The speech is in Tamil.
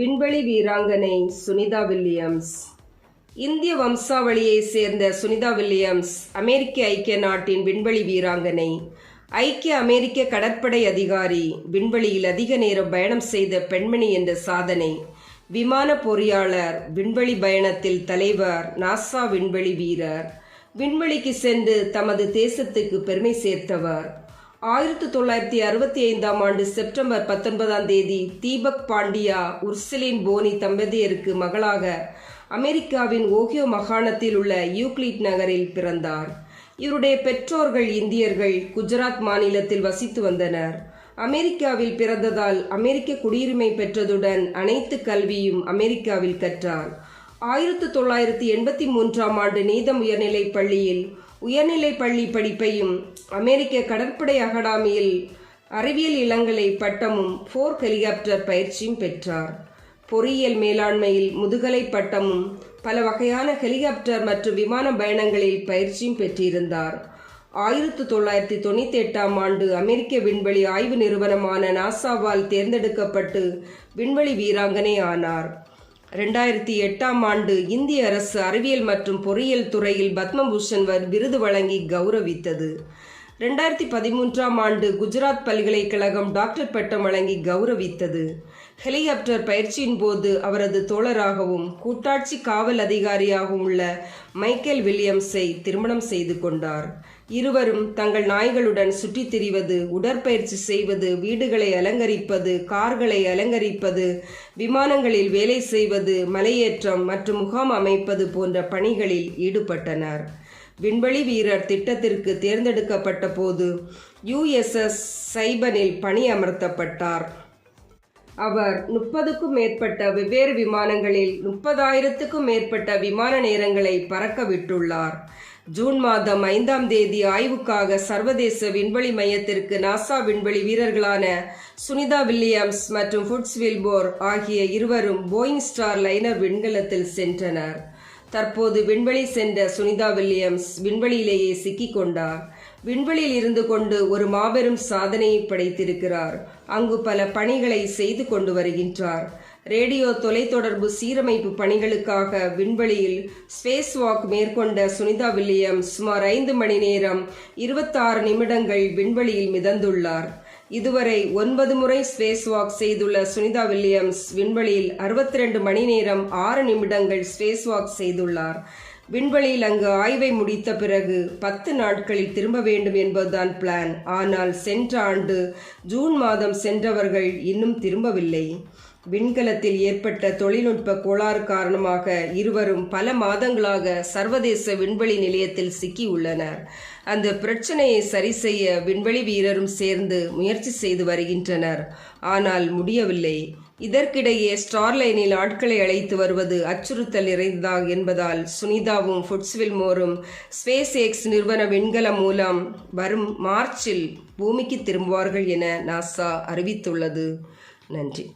விண்வெளி வீராங்கனை சுனிதா வில்லியம்ஸ். இந்திய வம்சாவளியைச் சேர்ந்த சுனிதா வில்லியம்ஸ் அமெரிக்க ஐக்கிய நாட்டின் விண்வெளி வீராங்கனை. ஐக்கிய அமெரிக்க கடற்படை அதிகாரி விண்வெளியில் அதிக நேரம் பயணம் செய்த பெண்மணி என்ற சாதனை. விமான பொறியாளர் விண்வெளி பயணத்தில் தலைவர் நாசா விண்வெளி வீரர். விண்வெளிக்கு சென்று தமது தேசத்துக்கு பெருமை சேர்த்தவர். ஆயிரத்தி தொள்ளாயிரத்தி அறுபத்தி ஐந்தாம் ஆண்டு செப்டம்பர் பத்தொன்பதாம் தேதி தீபக் பாண்டியா உர்சலின் போனி தம்பதியருக்கு மகளாக அமெரிக்காவின் ஓகியோ மாகாணத்தில் உள்ள யூக்ளிட் நகரில் பிறந்தார். இவருடைய பெற்றோர்கள் இந்தியர்கள் குஜராத் மாநிலத்தில் வசித்து வந்தனர். அமெரிக்காவில் பிறந்ததால் அமெரிக்க குடியுரிமை பெற்றதுடன் அனைத்து கல்வியும் அமெரிக்காவில் கற்றார். ஆயிரத்து தொள்ளாயிரத்தி எண்பத்தி மூன்றாம் ஆண்டு நீதம் உயர்நிலைப் பள்ளியில் உயர்நிலைப் பள்ளி படிப்பையும் அமெரிக்க கடற்படை அகாடமியில் அறிவியல் இளங்கலை பட்டமும் ஃபோர் ஹெலிகாப்டர் பயிற்சியும் பெற்றார். பொறியியல் மேலாண்மையில் முதுகலை பட்டமும் பல வகையான ஹெலிகாப்டர் மற்றும் விமான பயணங்களில் பயிற்சியும் பெற்றிருந்தார். ஆயிரத்து தொள்ளாயிரத்தி தொண்ணூற்றி எட்டாம் ஆண்டு அமெரிக்க விண்வெளி ஆய்வு நிறுவனமான நாசாவால் தேர்ந்தெடுக்கப்பட்டு விண்வெளி வீராங்கனை ஆனார். ரெண்டாயிரத்தி எட்டாம் ஆண்டு இந்திய அரசு அறிவியல் மற்றும் பொறியியல் துறையில் பத்மபூஷன் விருது வழங்கி கௌரவித்தது. ரெண்டாயிரத்தி பதிமூன்றாம் ஆண்டு குஜராத் பல்கலைக்கழகம் டாக்டர் பட்டம் வழங்கி கௌரவித்தது. ஹெலிகாப்டர் பயிற்சியின் போது அவரது தோழராகவும் கூட்டாட்சி காவல் அதிகாரியாகவும் உள்ள மைக்கேல் வில்லியம்ஸை திருமணம் செய்து கொண்டார். இருவரும் தங்கள் நாய்களுடன் சுற்றித் திரிவது உடற்பயிற்சி செய்வது வீடுகளை அலங்கரிப்பது கார்களை அலங்கரிப்பது விமானங்களில் வேலை செய்வது மலையேற்றம் மற்றும் முகாம் அமைப்பது போன்ற பணிகளில் ஈடுபட்டனர். விண்வெளி வீரர் திட்டத்திற்கு தேர்ந்தெடுக்கப்பட்ட போது யுஎஸ்எஸ் சைபனில் பணி அமர்த்தப்பட்டார் அவர் முப்பதுக்கும் மேற்பட்ட வெவ்வேறு விமானங்களில் முப்பதாயிரத்துக்கும் மேற்பட்ட விமான நேரங்களை பறக்க விட்டுள்ளார். ஜூன் மாதம் ஐந்தாம் தேதி ஆய்வுக்காக சர்வதேச விண்வெளி மையத்திற்கு நாசா விண்வெளி வீரர்களான சுனிதா வில்லியம்ஸ் மற்றும் ஃபுட்ஸ் வில்போர் ஆகிய இருவரும் போயிங் ஸ்டார் லைனர் விண்கலத்தில் சென்றனர். தற்போது விண்வெளி சென்ற சுனிதா வில்லியம்ஸ் விண்வெளியிலேயே சிக்கிக்கொண்டார் கொண்டார். விண்வெளியில் இருந்து கொண்டு ஒரு மாபெரும் சாதனையை படைத்திருக்கிறார். அங்கு பல பணிகளை செய்து கொண்டு வருகின்றார். ரேடியோ தொலைத்தொடர்பு சீரமைப்பு பணிகளுக்காக விண்வெளியில் ஸ்பேஸ் வாக் மேற்கொண்ட சுனிதா வில்லியம் சுமார் ஐந்து மணி நேரம் இருபத்தாறு நிமிடங்கள் விண்வெளியில் மிதந்துள்ளார். இதுவரை ஒன்பது முறை ஸ்பேஸ் வாக் செய்துள்ள சுனிதா வில்லியம்ஸ் விண்வெளியில் அறுபத்தி ரெண்டு மணி நேரம் ஆறு நிமிடங்கள் ஸ்பேஸ் வாக் செய்துள்ளார். விண்வெளியில் அங்கு ஆய்வை முடித்த பிறகு பத்து நாட்களில் திரும்ப வேண்டும் என்பதுதான் பிளான் ஆனால் சென்ற ஆண்டு ஜூன் மாதம் சென்றவர்கள் இன்னும் திரும்பவில்லை. விண்கலத்தில் ஏற்பட்ட தொழில்நுட்ப கோளாறு காரணமாக இருவரும் பல மாதங்களாக சர்வதேச விண்வெளி நிலையத்தில் சிக்கியுள்ளனர் அந்த பிரச்சனையை சரி செய்ய விண்வெளி வீரரும் சேர்ந்து முயற்சி செய்து வருகின்றனர். ஆனால் முடியவில்லை. இதற்கிடையே ஸ்டார்லைனில் ஆட்களை அழைத்து வருவது அச்சுறுத்தல் நிறைந்ததா என்பதால் சுனிதாவும் ஃபுட்ஸ்வில்மோரும் ஸ்பேஸ் எக்ஸ் நிறுவன விண்கலம் மூலம் வரும் மார்ச்சில் பூமிக்கு திரும்புவார்கள் என நாசா அறிவித்துள்ளது. நன்றி.